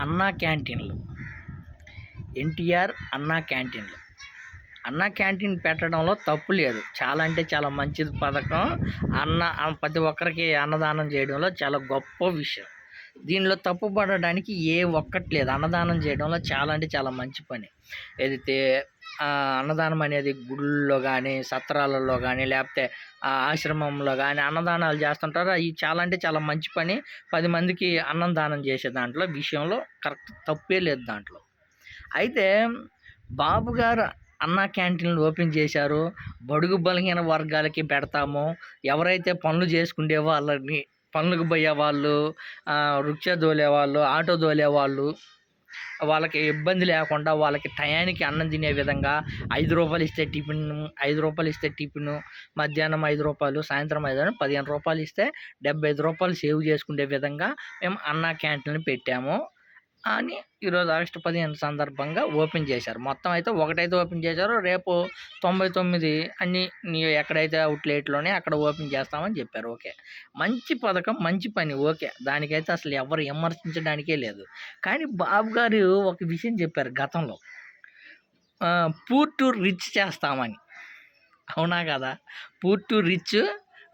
అన్నా క్యాంటీన్లు. ఎన్టీఆర్ అన్నా క్యాంటీన్లు. అన్నా క్యాంటీన్ పెట్టడంలో తప్పు లేదు. చాలా అంటే చాలా మంచిది పథకం. అన్న ప్రతి ఒక్కరికి అన్నదానం చేయడంలో చాలా గొప్ప విషయం. దీనిలో తప్పు పడడానికి ఏ ఒక్కటి లేదు అన్నదానం చేయడంలో చాలా అంటే చాలా మంచి పని. ఏదైతే అన్నదానం అనేది గుళ్ళల్లో కానీ సత్రాలలో కానీ లేకపోతే ఆశ్రమంలో కానీ అన్నదానాలు చేస్తుంటారు? అవి చాలా అంటే చాలా మంచి పని. పది మందికి అన్నం దానం చేసే దాంట్లో విషయంలో కరెక్ట్ తప్పే లేదు దాంట్లో. అయితే బాబు గారు అన్నా క్యాంటీన్లు ఓపెన్ చేశారు. బడుగు బలహీన వర్గాలకి పెడతాము. ఎవరైతే పనులు చేసుకునే వాళ్ళని పనులకు పోయే వాళ్ళు రిక్షా దోలే వాళ్ళు ఆటో దోలే వాళ్ళు వాళ్ళకి ఇబ్బంది లేకుండా వాళ్ళకి టయానికి అన్నం తినే విధంగా ఐదు రూపాయలు ఇస్తే టిఫిన్ ఐదు రూపాయలు ఇస్తే టిఫిన్ మధ్యాహ్నం ఐదు రూపాయలు సాయంత్రం ఐదు రూపాయలు, పదిహేను రూపాయలు ఇస్తే డెబ్బై ఐదు రూపాయలు సేవ్ చేసుకునే విధంగా మేము అన్నా క్యాంటీన్ పెట్టాము. అని ఈరోజు ఆగస్టు పదిహేను సందర్భంగా ఓపెన్ చేశారు. మొత్తం అయితే ఒకటైతే ఓపెన్ చేశారు. రేపు తొంభై తొమ్మిది అన్ని నీ ఎక్కడైతే అవుట్లెట్లోనే అక్కడ ఓపెన్ చేస్తామని చెప్పారు. ఓకే. మంచి పథకం మంచి పని. ఓకే. దానికైతే అసలు ఎవరు విమర్శించడానికే లేదు. కానీ బాబు గారు ఒక విషయం చెప్పారు గతంలో. పూర్ టు రిచ్ చేస్తామని. అవునా కదా? పూర్ టు రిచ్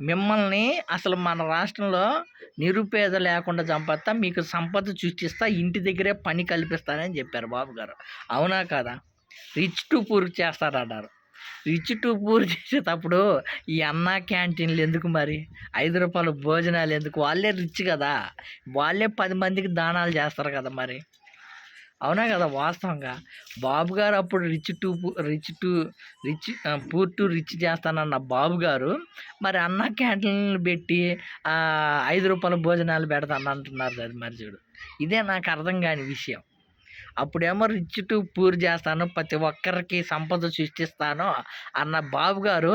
మిమ్మల్ని అసలు మన రాష్ట్రంలో నిరుపేద లేకుండా చంపేస్తా మీకు సంపద సృష్టిస్తా ఇంటి దగ్గరే పని కల్పిస్తానని చెప్పారు బాబు గారు. అవునా కదా? రిచ్ టు పూర్ చేస్తారన్నారు రిచ్ టు పూర్ చేసేటప్పుడు ఈ అన్నా క్యాంటీన్లు ఎందుకు మరి? ఐదు రూపాయల భోజనాలు ఎందుకు? వాళ్ళే రిచ్ కదా. వాళ్ళే పది మందికి దానాలు చేస్తారు కదా మరి. అవునా కదా వాస్తవంగా. బాబు గారు అప్పుడు rich to rich to rich poor to rich చేస్తానన్న Babu గారు మరి అన్న క్యాంటీన్లు పెట్టి ఐదు రూపాయల భోజనాలు పెడతాను అంటున్నారు అది మరి చూడు. ఇదే నాకు అర్థం కాని విషయం. అప్పుడేమో రిచ్ టు పూర్ చేస్తాను ప్రతి ఒక్కరికి సంపద సృష్టిస్తాను అన్న బాబు గారు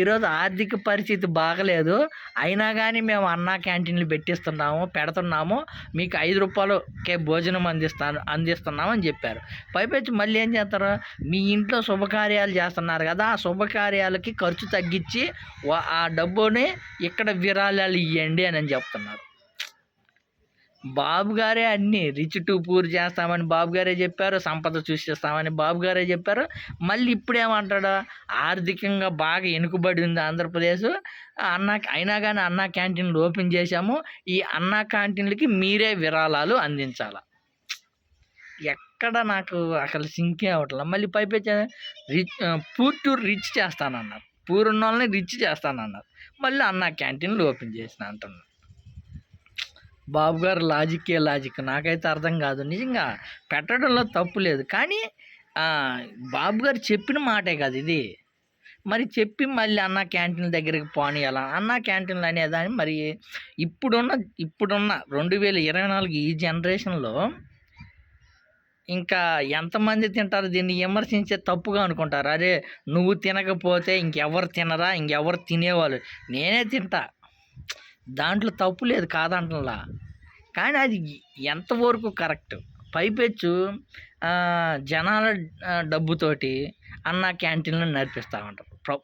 ఈరోజు ఆర్థిక పరిస్థితి బాగలేదు. అయినా కానీ మేము అన్నా క్యాంటీన్లు పెట్టిస్తున్నాము పెడుతున్నాము మీకు ఐదు రూపాయలకే భోజనం అందిస్తాను అందిస్తున్నాము అని చెప్పారు. పైపెచ్చి మళ్ళీ ఏం చేస్తారు? మీ ఇంట్లో శుభకార్యాలు చేస్తున్నారు కదా ఆ శుభకార్యాలకి ఖర్చు తగ్గించి ఆ డబ్బుని ఇక్కడ విరాళాలు ఇవ్వండి అని చెప్తున్నారు. బాబు గారే అన్నీ. రిచ్ టు పూర్ చేస్తామని బాబు గారే చెప్పారు సంపద సృష్టిస్తామని బాబు గారే చెప్పారు. మళ్ళీ ఇప్పుడేమంటాడు? ఆర్థికంగా బాగా వెనుకబడి ఉంది ఆంధ్రప్రదేశ్. అన్నా అయినా కానీ అన్నా క్యాంటీన్లు ఓపెన్ చేశాము. ఈ అన్నా క్యాంటీన్లకి మీరే విరాళాలు అందించాలి. ఎక్కడ నాకు అసలు సింకే అవ్వట్లేదు మళ్ళీ పైపెచ్చ రిచ్ పూర్ టు రిచ్ చేస్తానన్నారు. పూర్ ఉన్న వాళ్ళని రిచ్ చేస్తానన్నారు. మళ్ళీ అన్నా క్యాంటీన్లు ఓపెన్ చేసిన అంటున్నారు. బాబు గారు లాజికే లాజిక్. నాకైతే అర్థం కాదు. నిజంగా పెట్టడంలో తప్పు లేదు. కానీ బాబు గారు చెప్పిన మాటే కదా ఇది. మరి చెప్పి మళ్ళీ అన్న క్యాంటీన్ దగ్గరికి పోనీయాల? అన్న క్యాంటీన్లు అనేదాన్ని మరి ఇప్పుడున్న ఇప్పుడున్న రెండు వేల ఇరవై నాలుగు ఈ జనరేషన్లో ఇంకా ఎంతమంది తింటారు? దీన్ని విమర్శించే తప్పుగా అనుకుంటారు. అరే నువ్వు తినకపోతే ఇంకెవరు తినరా? ఇంకెవరు తినేవాళ్ళు? నేనే తింటా. దాంట్లో తప్పు లేదు కాదంటలా. కానీ అది ఎంతవరకు కరెక్ట్? పైపెచ్చు జనాల డబ్బుతోటి అన్న క్యాంటీన్లు నడిపిస్తూ ఉంటారు. ప్ర-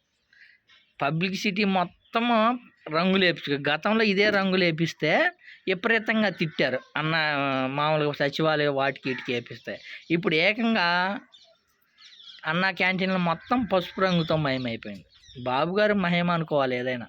పబ్లిసిటీ మొత్తము రంగులు వేపించు గతంలో ఇదే రంగులు వేపిస్తే విపరీతంగా తిట్టారు. అన్న మామూలుగా సచివాలయం వాటికి ఇటుకి వేపిస్తే. ఇప్పుడు ఏకంగా అన్న క్యాంటీన్లు మొత్తం పసుపు రంగుతో మయమైపోయింది బాబు గారు మహిమ అనుకోవాలి ఏదైనా.